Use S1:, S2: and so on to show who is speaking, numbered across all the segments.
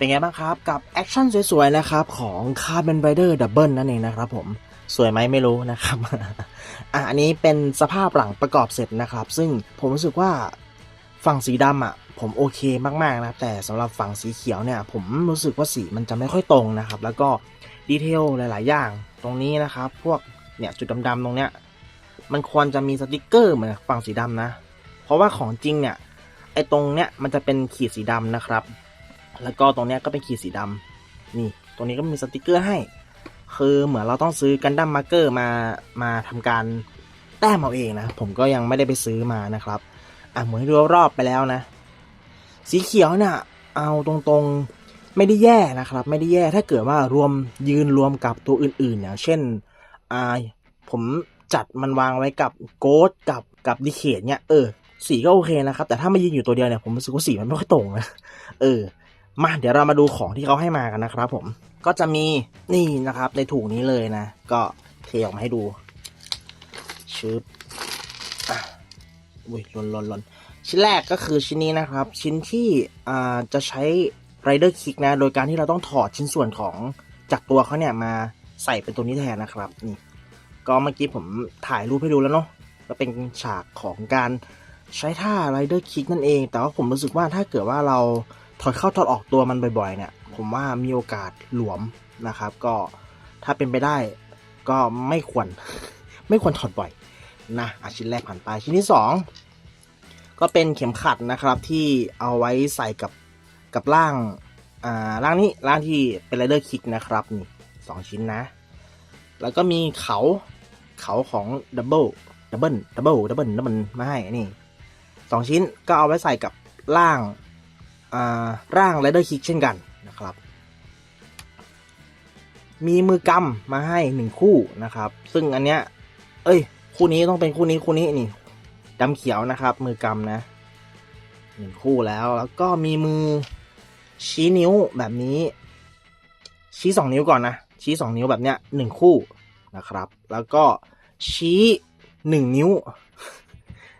S1: เป็นไงบ้างครับ กับแอคชั่นสวยๆนะครับ ของคาร์ b น n รเดอร์ดับเบิลนั่นเองนะครับผมสวยไหมไม่รู้นะครับอะอันนี้เป็นสภาพหลังประกอบเสร็จนะครับ ซึ่งผมรู้สึกว่าฝั่งสีดำอะผมโอเคมากๆนะครับแต่สำหรับฝั่งสีเขียวเนี่ย ผมรู้สึกว่าสีมันจะไม่ค่อยตรงนะครับ แล้วก็ดีเทลหลาย ๆ อย่างตรงนี้นะครับ พวกเนี่ยจุดดำๆตรงเนี้ยมันควรจะมีสติกเกอร์เหมือนฝั่งสีดำนะ เพราะว่าของจริงเนี่ยไอ้ตรงเนี้ยมันจะเป็นขีดสีดำนะครับ แล้วก็ตรงเนี้ยก็เป็นขีดสีดำนี่ ตรงนี้ก็มีสติกเกอร์ให้ คือเหมือนเราต้องซื้อกันดั้มมาร์เกอร์มา มาทำการแต้มเอาเองนะ ผมก็ยังไม่ได้ไปซื้อมานะครับ อะเหมือนดูรอบไปแล้วนะ สีเขียวนี่ยเอาตรงๆ ไม่ได้แย่นะครับ ไม่ได้แย่ ถ้าเกิดว่ารวมยืนรวมกับตัวอื่นๆอย่างเช่น อ่า ผมจัดมันวางไว้กับโกดกับกับดิเคทเนี่ย เออ สีก็โอเคนะครับ แต่ถ้ามายืนอยู่ตัวเดียวเนี่ย ผมรู้สึกว่าสีมันไม่ค่อยตรงนะ เออ มาเดี๋ยวเรามาดูของที่เขาให้มากันนะครับ ผมก็จะมีนี่นะครับ ในถุงนี้เลยนะ ก็เทออกมาให้ดูชึบอุ้ยหลนหลนหลนชิ้นแรกก็คือชิ้นนี้นะครับ ชิ้นที่อ่าจะใช้ไรเดอร์คิกนะ โดยการที่เราต้องถอดชิ้นส่วนของจากตัวเขาเนี่ยมาใส่เป็นตัวนี้แทนนะครับนี่ก็เมื่อกี้ผมถ่ายรูปให้ดูแล้วเนาะก็เป็นฉากของการใช้ท่าไรเดอร์คิกนั่นเอง แต่ว่าผมรู้สึกว่าถ้าเกิดว่าเรา ถอดเข้าถอดออกตัวมันบ่อยๆ เนี่ย ผมว่ามีโอกาสหลวมนะครับ ก็ถ้าเป็นไปได้ก็ไม่ควร ไม่ควรถอดบ่อยนะอะชิ้นแรกผ่านไปชิ้นที่สองก็เป็นเข็มขัดนะครับที่เอาไว้ใส่กับกับร่างอ่าร่างนี้ร่างที่เป็นไรเดอร์คิกนะครับนี่สองชิ้นนะ แล้วก็มีเขาเขาของดับเบิลดับเบิลดับเบิลดับเบิลดับเบิลมาให้นี่สองชิ้นก็เอาไว้ใส่กับร่าง ร่างไรเดอร์คิกเช่นกันนะครับ มีมือกำมาให้หนึ่งคู่นะครับ ซึ่งอันเนี้ย เอ้ย คู่นี้ต้องเป็นคู่นี้คู่นี้นี่ดำเขียวนะครับ มือกำนะหนึ่งคู่แล้ว แล้วก็มีมือชี้นิ้วแบบนี้ ชี้สองนิ้วก่อนนะ ชี้สองนิ้วแบบเนี้ยหนึ่งคู่นะครับ แล้วก็ชี้หนึ่งนิ้ว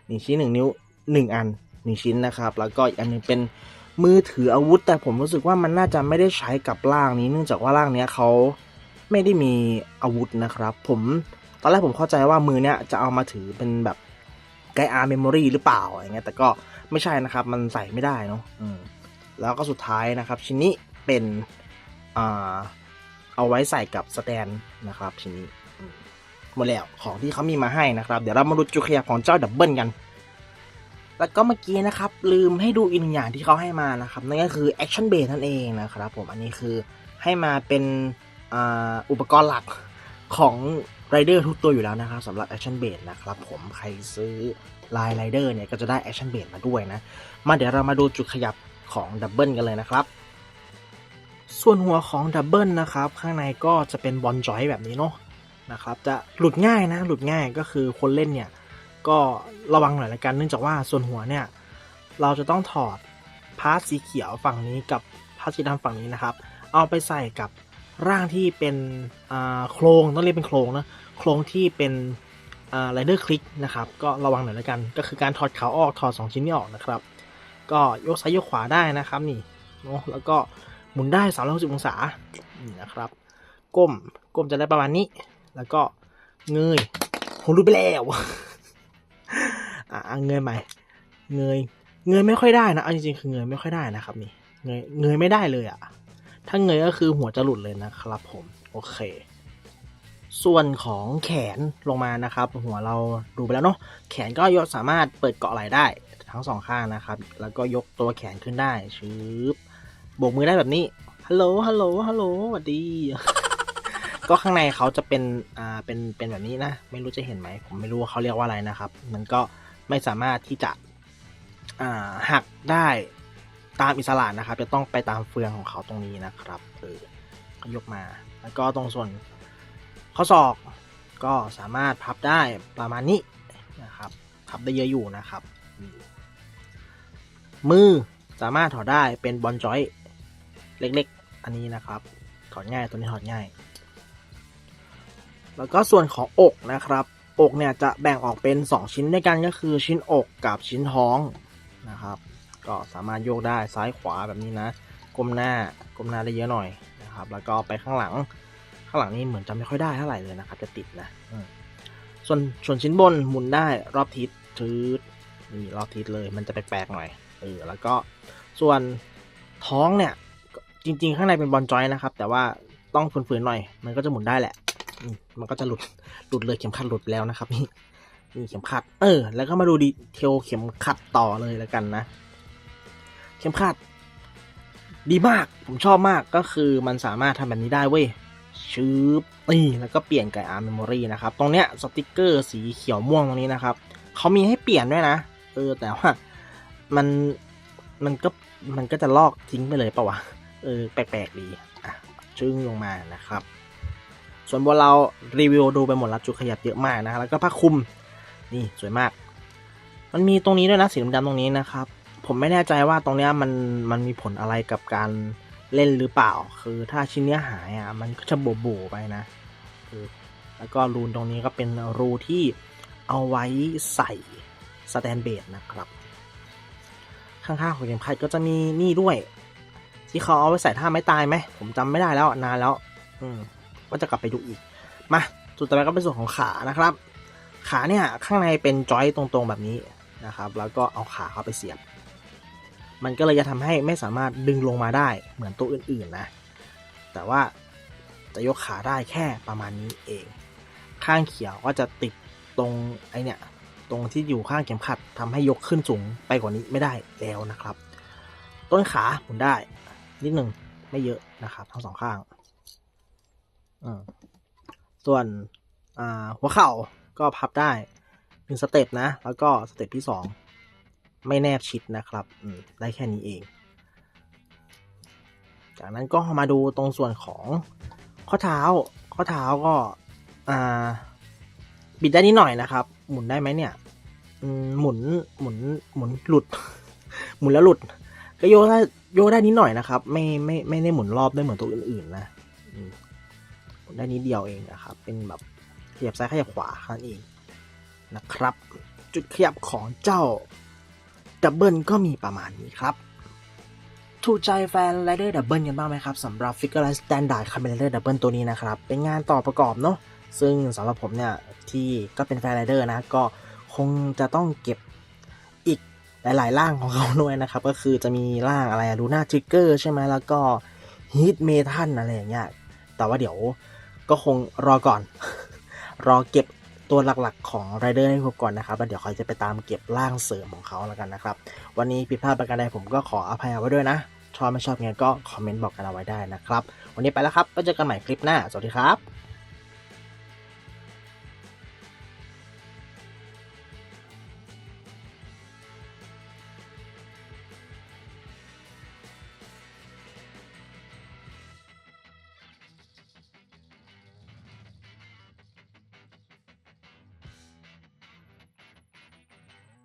S1: นี่ชี้หนึ่งนิ้วหนึ่งอันหนึ่งชิ้นนะครับ แล้วก็อีกอันนึงเป็น มือถืออาวุธ แต่ผมรู้สึกว่ามันน่าจะไม่ได้ใช้กับร่างนี้ เนื่องจากว่าร่างเนี้ยเขาไม่ได้มีอาวุธนะครับ ผมตอนแรกผมเข้าใจว่ามือเนี้ยจะเอามาถือเป็นแบบไกอาร์เมมโมรีหรือเปล่าอะไรเงี้ยแต่ก็ไม่ใช่นะครับ มันใส่ไม่ได้เนาะอืมแล้วก็สุดท้ายนะครับ ชิ้นนี้เป็นอ่าเอาไว้ใส่กับสแตนนะครับชิ้นนี้หมดแล้วของที่เขามีมาให้นะครับ เดี๋ยวเรามาดูจุดขยับของเจ้าดับเบิลกัน แล้วก็เมื่อกี้นะครับ ลืมให้ดูอีกหนึ่งอย่างที่เขาให้มานะครับ นั่นก็คือ Action Base นั่นเองนะครับผมอันนี้คือให้มาเป็นอ,อุปกรณ์หลักของไรเดอร์ทุกตัวอยู่แล้วนะครับสำหรับ Action Base นะครับผมใครซื้อลายไรเดอร์เนี่ยก็จะได้ Action Base มาด้วยนะ มาเดี๋ยวเรามาดูจุดขยับของดับเบิลกันเลยนะครับ ส่วนหัวของดับเบิลนะครับ ข้างในก็จะเป็นบอลจอยแบบนี้เนาะนะครับ จะหลุดง่ายนะ หลุดง่ายก็คือคนเล่นเนี่ย ก็ระวังหน่อยละกันเนื่องจากว่าส่วนหัวเนี่ย เราจะต้องถอดพาร์ทสีเขียวฝั่งนี้กับพาร์ทสีดำฝั่งนี้นะครับ เอาไปใส่กับร่างที่เป็นโครงต้องเรียกเป็นโครงนะโครงที่เป็นไรเดอร์คลิกนะครับ ก็ระวังหน่อยละกัน ก็คือการถอดเขาออกถอด 2 ชิ้นนี้ออกนะครับ ก็ยกซ้ายยกขวาได้นะครับนี่เนาะแล้วก็หมุนได้360องศานี่นะครับ ก้มก้มจะได้ประมาณนี้ แล้วก็เงยโหรู้ไปแล้ว อะเงยใหม่ เงย เงยไม่ค่อยได้นะเอาจริงๆคือเงยไม่ค่อยได้นะครับนี่ เงย เงยไม่ได้เลยอะ่ะ ถ้าเงยก็คือหัวจะหลุดเลยนะครับผม โอเค ส่วนของแขนลงมานะครับ หัวเราดูไปแล้วเนาะ แขนก็ยกสามารถเปิดเกาะไหล่ได้ทั้งสองข้างนะครับ แล้วก็ยกตัวแขนขึ้นได้ชืบโบกมือได้แบบนี้ ฮัลโหล ฮัลโหล ฮัลโหลสวัสดีก็ข้างในเขาจะเป็น อ่า เป็น เป็นแบบนี้นะ ไม่รู้จะเห็นไหม ผมไม่รู้ว่าเขาเรียกว่าอะไรนะครับ มันก็ ไม่สามารถที่จะหักได้ตามอิสระนะครับ จะต้องไปตามเฟืองของเขาตรงนี้นะครับเออยกมา แล้วก็ตรงส่วนข้อศอกก็สามารถพับได้ประมาณนี้นะครับพับได้เยอะอยู่นะครับ มือสามารถถอดได้เป็นบอลจอยเล็กๆ อันนี้นะครับ ถอดง่ายตัวนี้ถอดง่าย แล้วก็ส่วนของอกนะครับ อกเนี่ยจะแบ่งออกเป็น 2 ชิ้นด้วยกันก็คือชิ้นอกกับชิ้นท้องนะครับ ก็สามารถโยกได้ซ้ายขวาแบบนี้นะก้มหน้าก้มหน้าได้เยอะหน่อยนะครับ แล้วก็ไปข้างหลังข้างหลังนี่เหมือนจะไม่ค่อยได้เท่าไหร่เลยนะครับ จะติดนะส่วนส่วนชิ้นบนหมุนได้รอบทิศทืดนี่รอบทิศเลย มันจะแปลกๆหน่อยเออแล้วก็ส่วนท้องเนี่ยจริง ๆ ข้างในเป็นบอลจอยนะครับ แต่ว่าต้องฝืนๆหน่อย มันก็จะหมุนได้แหละ มมันก็จะหลุดหลุดเลยเข็มขัดหลุดแล้วนะครับนี่นี่เข็มขัด เออ แล้วก็มาดูดีเทลเข็มขัดต่อเลยแล้วกันนะ เข็มขัด ดีมาก ผมชอบมากก็คือมันสามารถทำแบบนี้ได้เว้ยชืบนี่แล้วก็เปลี่ยนไก่อาร์เมมโมรีนะครับ ตรงเนี้ยสติกเกอร์สีเขียวม่วงตรงนี้นะครับเขามีให้เปลี่ยนด้วยนะ เออ แต่ว่ามันมันก็มันก็จะลอกทิ้งไปเลยปะวะ เออ แปลกๆดี อะ ชึ่งลงมานะครับ ส่วนบนเรารีวิวดูไปหมดแล้วจุดขยับเยอะมากนะแล้วก็ผ้าคลุมนี่สวยมาก มันมีตรงนี้ด้วยนะสีดำๆตรงนี้นะครับ ผมไม่แน่ใจว่าตรงเนี้ยมันมันมีผลอะไรกับการเล่นหรือเปล่า คือถ้าชิ้นเนี้ยหายอะมันก็จะโบโบไปนะคือแล้วก็รูนตรงนี้ก็เป็นรูที่เอาไว้ใส่สแตนเบดนะครับ ข้างๆของเข็มขัดก็จะมีนี่ด้วย ที่เขาเอาไว้ใส่ท่าไม้ตายไหมผมจำไม่ได้แล้วนานแล้ว อืม ว่าจะกลับไปดูอีก มาสุดท้ายก็เป็นส่วนของขานะครับ ขาเนี่ยข้างในเป็นจอยตรงๆแบบนี้นะครับ แล้วก็เอาขาเข้าไปเสียบ มันก็เลยจะทำให้ไม่สามารถดึงลงมาได้เหมือนตัวอื่นๆนะ แต่ว่าจะยกขาได้แค่ประมาณนี้เอง ข้างเขียวก็จะติดตรงไอเนี่ยตรงที่อยู่ข้างเข็มขัดทำให้ยกขึ้นสูงไปกว่านี้ไม่ได้แล้วนะครับ ต้นขาหมุนได้นิดหนึ่งไม่เยอะนะครับ ทั้งสองข้าง ส่วนหัวเข่าก็พับได้หนึ่งสเต็ปนะ แล้วก็สเต็ปที่สองไม่แนบชิดนะครับได้แค่นี้เอง จากนั้นก็มาดูตรงส่วนของข้อเท้า ข้อเท้าก็บิดได้นิดหน่อยนะครับ หมุนได้ไหมเนี่ยหมุนหมุนหมุนหลุด หมุนแล้วหลุด ก็โยได้โยได้นิดหน่อยนะครับ ไม่ไม่ไม่ได้หมุนรอบได้เหมือนตัวอื่นๆนะ ได้นิดเดียวเองนะครับ เป็นแบบขยับซ้ายขยับขวาแค่นั้นเองนะครับ จุดขยับของเจ้าดับเบิลก็มีประมาณนี้ครับ ถูกใจแฟน Rider Double กันบ้างไหมครับสำหรับ Figure Line Standard Kamen Rider Double ตัวนี้นะครับ เป็นงานต่อประกอบเนาะซึ่งสำหรับผมเนี่ย ที่ก็เป็นแฟน Rider นะ ก็คงจะต้องเก็บอีกหลาย ๆ ร่างของเขาด้วยนะครับ ก็คือจะมีร่างอะไรลูน่าทริกเกอร์ใช่ไหมแล้วก็ฮีทเมทัลอะไรอย่างเงี้ยแต่ว่าเดี๋ยว ก็คงรอก่อน รอเก็บตัวหลักๆของไรเดอร์ให้ครบก่อนนะครับแล้วเดี๋ยวคอยจะไปตามเก็บร่างเสริมของเขาแล้วกันนะครับ วันนี้ผิดพลาดประการใดผมก็ขออภัยเอาไว้ด้วยนะ ชอบไม่ชอบไงก็คอมเมนต์บอกกันเอาไว้ได้นะครับ วันนี้ไปแล้วครับก็เจอกันใหม่คลิปหน้า สวัสดีครับ